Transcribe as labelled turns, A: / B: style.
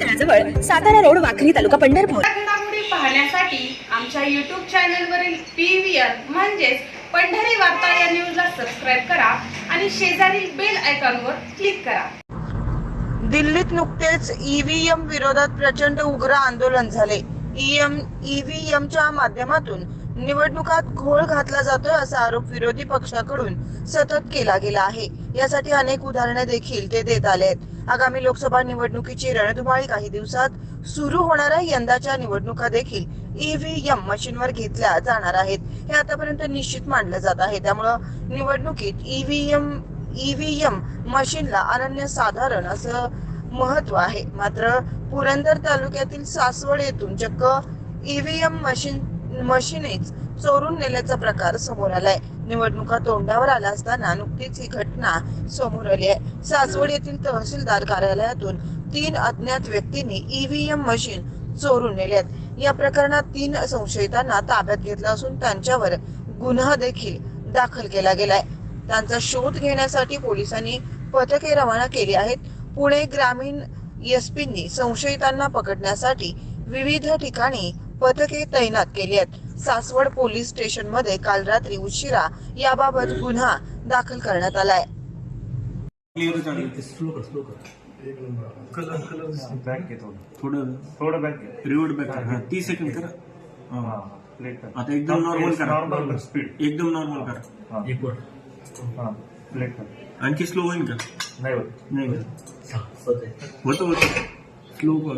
A: तळाजवळ Satara road Wakhari taluka Pandharpur.
B: पाहण्यासाठी आमच्या YouTube चॅनलवरील पी व्ही आर म्हणजेच पंढरी वार्ता या न्यूजला सबस्क्राईब करा आणि शेजारील बेल आयकॉनवर क्लिक करा.
C: दिल्लीत नुकतेच ईव्हीएम विरोधात प्रचंड उग्र आंदोलन झाले. ईएम ईव्हीएमच्या माध्यमातून निवडणुकात घोळ घातला जातोय असा आरोप विरोधी पक्षाकडून सतत केला गेला आहे. यासाठी अनेक उदाहरणे देखील ते देत आले आहेत आगामी लोकसभा निवडणुकीची रणधुमाळी काही दिवसात सुरू होणाऱ्या यंदाच्या निवडणुका देखील ईव्हीएम मशीनवर घेतल्या जाणार आहेत. हे आतापर्यंत निश्चित मानलं जात आहे. त्यामुळं निवडणुकीत ईव्हीएम ईव्हीएम मशीनला अनन्यसाधारण असं महत्त्व आहे. मात्र पुरंदर तालुक्यातील सासवड येथून चक्क ईव्हीएम मशीन मशीनेच चोरून नेल्याचा प्रकार समोर आलाय. निवडणुका तोंडावर आला असताना नुकतीच ही घटना समोर आली आहे. सासवड येथील तहसीलदार कार्यालयातून तीन अज्ञात व्यक्तींनी ईव्हीएम मशीन चोरून नेल्यात. या प्रकरणात तीन संशयितांना ताब्यात घेतला असून त्यांच्यावर गुन्हा देखील दाखल केला गेलाय. त्यांचा शोध घेण्यासाठी पोलिसांनी पथके रवाना केली आहेत. पुणे ग्रामीण एसपींनी संशयितांना पकडण्यासाठी विविध ठिकाणी पथके तैनात केली आहेत सासवड पोलीस स्टेशनमध्ये काल रात्री उशिरा याबाबत गुन्हा दाखल करण्यात आलाय.
D: क्लिअर चालू
E: स्लो कर स्लो कर. कलर कलर
D: बॅक घे थोडं
E: थोडं
D: थोडं बॅक घे.
E: रिवर्ड बॅक कर. तीस सेकंड कर.
D: प्लेट कर.
E: आता एकदम नॉर्मल करा.
D: नॉर्मल स्पीड
E: एकदम नॉर्मल करा. एक वर.
D: हा प्लेट कर.
E: आणखी स्लो होईल का?
D: नाही होत.
E: नाही होत. होतं होतं. स्लो कर.